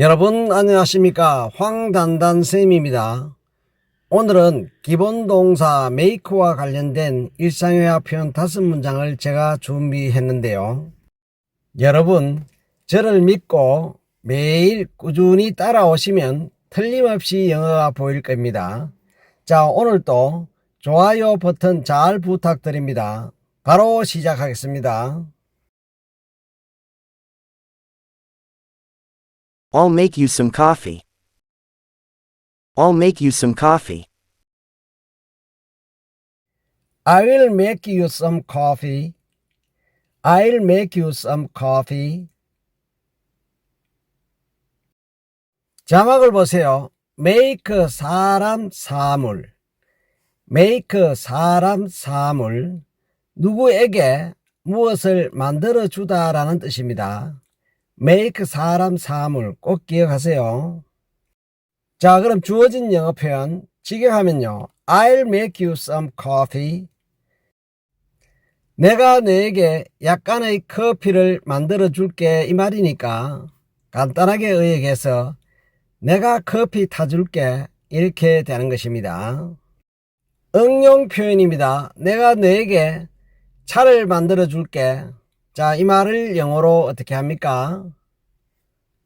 여러분 안녕하십니까 황단단 쌤입니다. 오늘은 기본 동사 메이크와 관련된 일상회화 표현 다섯 문장을 제가 준비했는데요. 여러분 저를 믿고 매일 꾸준히 따라오시면 틀림없이 영어가 보일 겁니다. 자 오늘도 좋아요 버튼 잘 부탁드립니다. 바로 시작하겠습니다. I'll make you some coffee. I'll make you some coffee. I will make you some coffee. I'll make you some coffee. 자막을 보세요. make 사람 사물. make 사람 사물. 누구에게 무엇을 만들어 주다라는 뜻입니다. Make 사람 사물 꼭 기억하세요. 자, 그럼 주어진 영어 표현 직역하면요. I'll make you some coffee. 내가 너에게 약간의 커피를 만들어 줄게 이 말이니까 간단하게 의역해서 내가 커피 타줄게 이렇게 되는 것입니다. 응용 표현입니다. 내가 너에게 차를 만들어 줄게. 자, 이 말을 영어로 어떻게 합니까?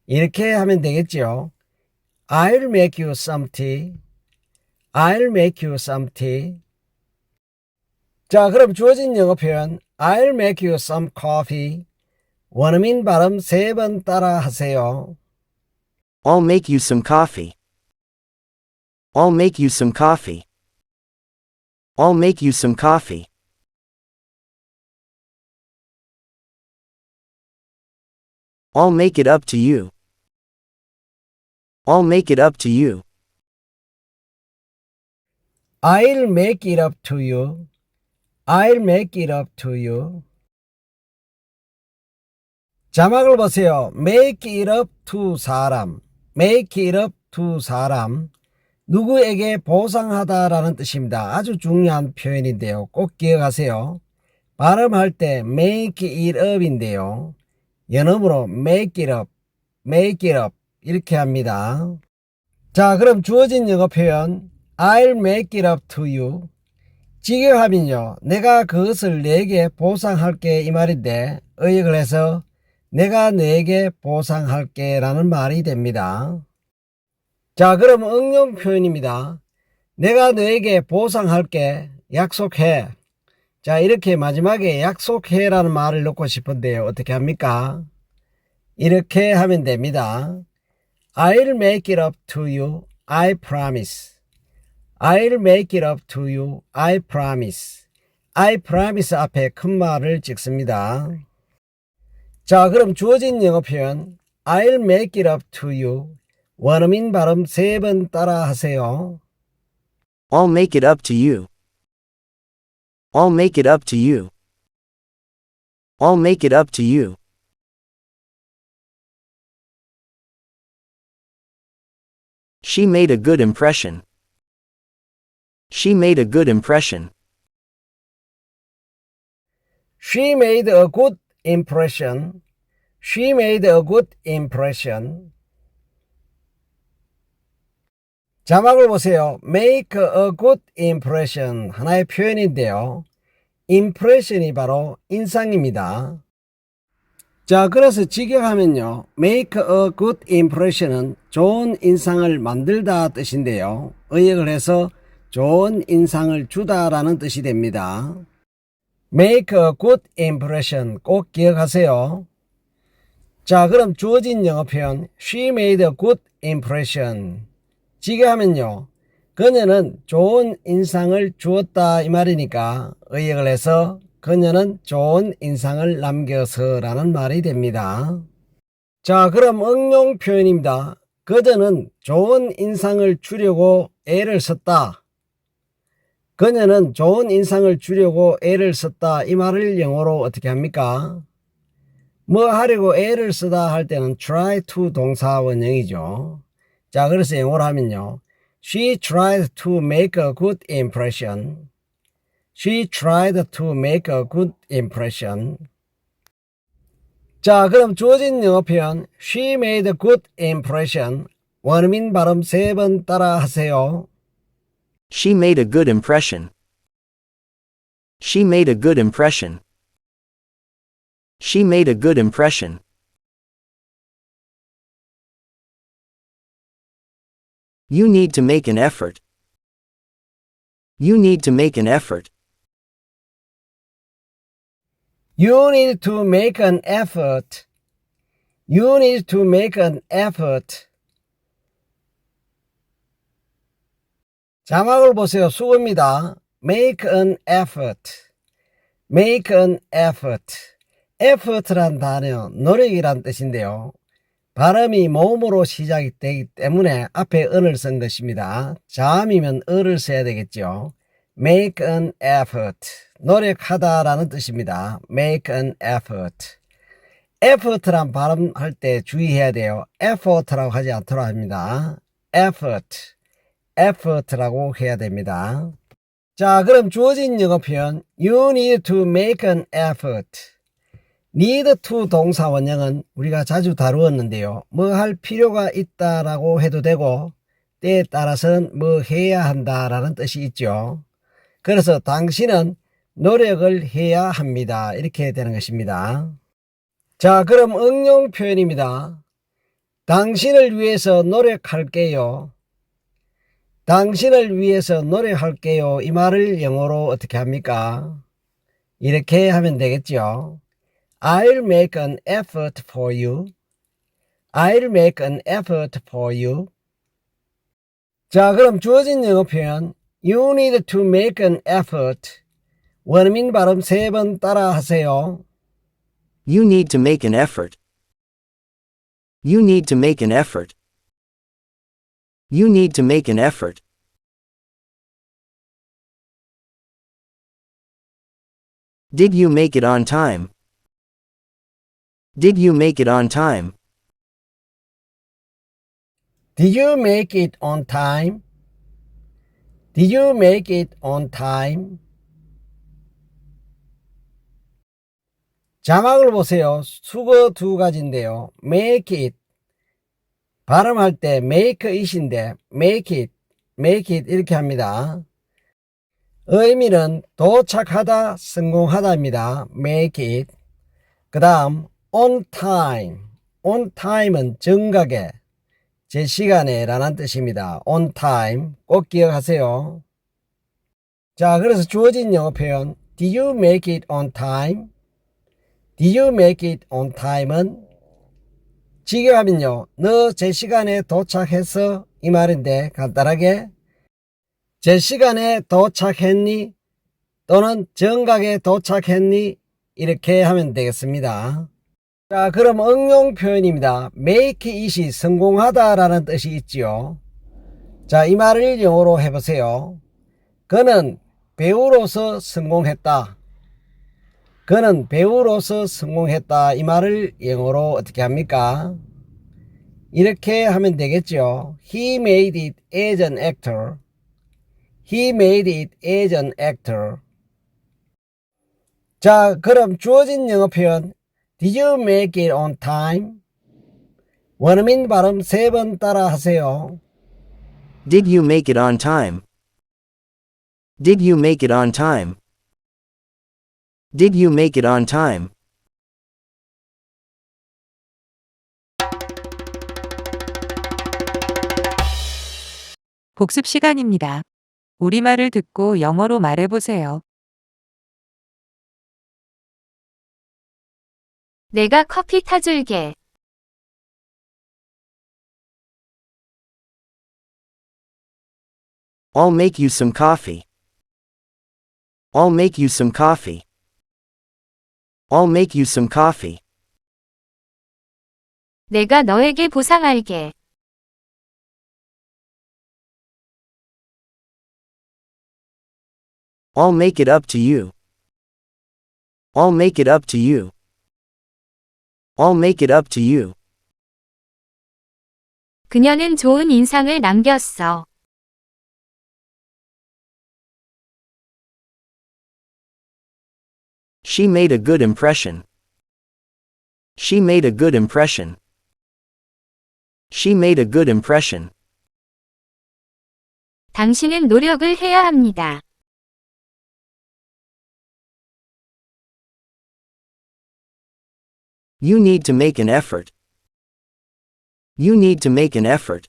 이렇게 하면 되겠죠. I'll make you some tea. I'll make you some tea. 자, 그럼 주어진 영어 표현 I'll make you some coffee. 원어민 발음 세 번 따라 하세요. I'll make you some coffee. I'll make you some coffee. I'll make you some coffee. I'll make it up to you. I'll make it up to you. I'll make it up to you. I'll make it up to you. 자막을 보세요. make it up to 사람. make it up to 사람. 누구에게 보상하다라는 뜻입니다. 아주 중요한 표현인데요. 꼭 기억하세요. 발음할 때 make it up인데요. 연음으로 make it up, make it up 이렇게 합니다. 자, 그럼 주어진 영어 표현 I'll make it up to you. 직역하면요. 내가 그것을 내게 보상할게 이 말인데 의역을 해서 내가 너에게 보상할게 라는 말이 됩니다. 자, 그럼 응용 표현입니다. 내가 너에게 보상할게 약속해. 자, 이렇게 마지막에 약속해라는 말을 넣고 싶은데요. 어떻게 합니까? 이렇게 하면 됩니다. I'll make it up to you. I promise. I'll make it up to you. I promise. I promise 앞에 큰 말을 찍습니다. 자, 그럼 주어진 영어 표현 I'll make it up to you. 원어민 발음 세 번 따라 하세요. I'll make it up to you. I'll make it up to you. I'll make it up to you. She made a good impression. She made a good impression. She made a good impression. She made a good impression. 자막을 보세요. make a good impression. 하나의 표현인데요. impression이 바로 인상입니다. 자, 그래서 직역하면요. make a good impression은 좋은 인상을 만들다 뜻인데요. 의역을 해서 좋은 인상을 주다라는 뜻이 됩니다. make a good impression 꼭 기억하세요. 자, 그럼 주어진 영어 표현 she made a good impression. 직역하면요. 그녀는 좋은 인상을 주었다 이 말이니까 의역을 해서 그녀는 좋은 인상을 남겨서라는 말이 됩니다. 자, 그럼 응용 표현입니다. 그녀는 좋은 인상을 주려고 애를 썼다. 그녀는 좋은 인상을 주려고 애를 썼다. 이 말을 영어로 어떻게 합니까? 뭐 하려고 애를 쓰다 할 때는 try to 동사 원형이죠. 자, 그래서 영어로 하면요. She tried to make a good impression. She tried to make a good impression. 자, 그럼 주어진 영어 표현 She made a good impression. 원어민 발음 세 번 따라 하세요. She made a good impression. She made a good impression. She made a good impression. You need to make an effort. You need to make an effort. You need to make an effort. You need to make an effort. 자막을 보세요. 수고입니다. Make an effort. Make an effort. effort란 단어, 노력이란 뜻인데요. 발음이 모음으로 시작이 되기 때문에 앞에 은을 쓴 것입니다. 자음이면 을을 써야 되겠죠. Make an effort. 노력하다 라는 뜻입니다. Make an effort. effort란 발음할 때 주의해야 돼요. effort라고 하지 않도록 합니다. effort. effort라고 해야 됩니다. 자, 그럼 주어진 영어 표현 You need to make an effort. Need to 동사 원형은 우리가 자주 다루었는데요. 뭐 할 필요가 있다라고 해도 되고 때에 따라서는 뭐 해야 한다라는 뜻이 있죠. 그래서 당신은 노력을 해야 합니다. 이렇게 되는 것입니다. 자, 그럼 응용 표현입니다. 당신을 위해서 노력할게요. 당신을 위해서 노력할게요. 이 말을 영어로 어떻게 합니까? 이렇게 하면 되겠죠. I'll make an effort for you. I'll make an effort for you. 자, 그럼 주어진 영어 표현 You need to make an effort. 원어민 발음 세 번 따라 하세요. You need to make an effort. You need to make an effort. You need to make an effort. Did you make it on time? Did you make it on time? Did you make it on time? Did you make it on time? 자막을 보세요. 수거 두 가지인데요. make it. 발음할 때 make it인데 make it, make it 이렇게 합니다. 의미는 도착하다, 성공하다입니다. make it. 그 다음 on time. on time은 정각에 제 시간에 라는 뜻입니다. on time 꼭 기억하세요. 자, 그래서 주어진 영어 표현 Did you make it on time? Did you make it on time은 직역하면요. 너 제 시간에 도착했어? 이 말인데 간단하게 제 시간에 도착했니? 또는 정각에 도착했니? 이렇게 하면 되겠습니다. 자, 그럼 응용 표현입니다. make it이 성공하다라는 뜻이 있지요. 자, 이 말을 영어로 해보세요. 그는 배우로서 성공했다. 그는 배우로서 성공했다. 이 말을 영어로 어떻게 합니까? 이렇게 하면 되겠죠. He made it as an actor. He made it as an actor. 자, 그럼 주어진 영어 표현 Did you make it on time? 원어민 발음 세 번 따라 하세요. Did you make it on time? Did you make it on time? Did you make it on time? 복습 시간입니다. 우리말을 듣고 영어로 말해보세요. 내가 커피 타줄게. I'll make you some coffee. I'll make you some coffee. I'll make you some coffee. 내가 너에게 보상할게. I'll make it up to you. I'll make it up to you. I'll make it up to you. 그녀는 좋은 인상을 남겼어. She made a good impression. She made a good impression. She made a good impression. 당신은 노력을 해야 합니다. You need to make an effort. You need to make an effort.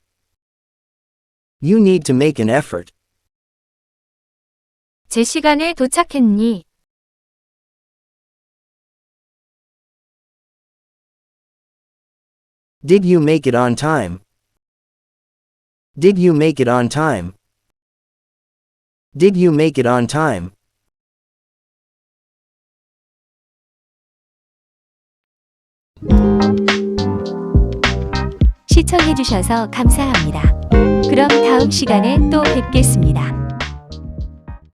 You need to make an effort. 제 시간에 도착했니? Did you make it on time? Did you make it on time? Did you make it on time? 시청해주셔서 감사합니다. 그럼 다음 시간에 또 뵙겠습니다.